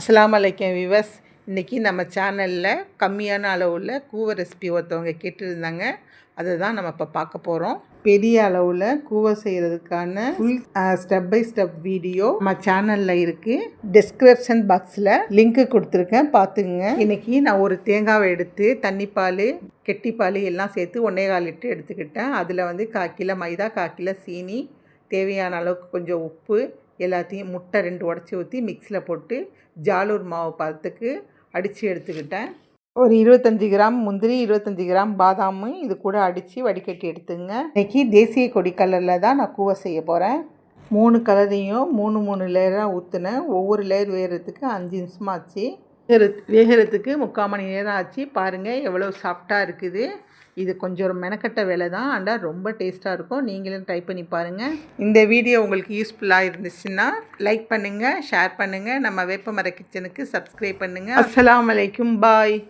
அஸ்லாம் அலைக்கம் விவஸ் இன்றைக்கி நம்ம சேனலில் கம்மியான அளவில் கூவ ரெசிபி ஒருத்தவங்க கேட்டிருந்தாங்க. அதை தான் நம்ம இப்போ பார்க்க போகிறோம் பெரிய அளவில் கூவை செய்கிறதுக்கான full step by step video நம்ம சேனலில் இருக்குது டிஸ்கிரிப்ஷன் பாக்ஸில் லிங்க்கு கொடுத்துருக்கேன். பார்த்துங்க இன்றைக்கி நான் ஒரு தேங்காவை எடுத்து தண்ணிப்பால் கெட்டிப்பால் எல்லாம் சேர்த்து ஒன்றே கால் லிட்டர் எடுத்துக்கிட்டேன். அதில் வந்து கால் கிலோ மைதா கால் கிலோ சீனி தேவையான அளவுக்கு கொஞ்சம் உப்பு எல்லாத்தையும் முட்டை ரெண்டு உடச்சி ஊற்றி மிக்சியில் போட்டு ஜாலூர் மாவு பதத்துக்கு அடித்து எடுத்துக்கிட்டேன். ஒரு இருபத்தஞ்சி கிராம் முந்திரி இருபத்தஞ்சி கிராம் பாதாமும் இது கூட அடித்து வடிகட்டி எடுத்துங்க. இன்றைக்கி தேசிய கொடி கலரில் தான் நான் கூவை செய்ய போகிறேன் மூணு கலரையும் மூணு மூணு லேயராக ஊற்றுனேன் ஒவ்வொரு லேயர் வேறுறதுக்கு அஞ்சு நிமிஷமாச்சு வேகிறதுக்கு முக்கால் மணி நேரம் ஆச்சு. பாருங்கள் எவ்வளோ சாஃப்டாக இருக்குது. இது கொஞ்சம் மெனக்கட்ட வேலை தான். ஆனால் ரொம்ப டேஸ்ட்டாக இருக்கும். நீங்களும் ட்ரை பண்ணி பாருங்கள் இந்த வீடியோ உங்களுக்கு யூஸ்ஃபுல்லாக இருந்துச்சுன்னா லைக் பண்ணுங்கள் ஷேர் பண்ணுங்கள் நம்ம வேப்பமர கிச்சனுக்கு சப்ஸ்கிரைப் பண்ணுங்கள் அஸ்லாம் வலைக்கும் பாய்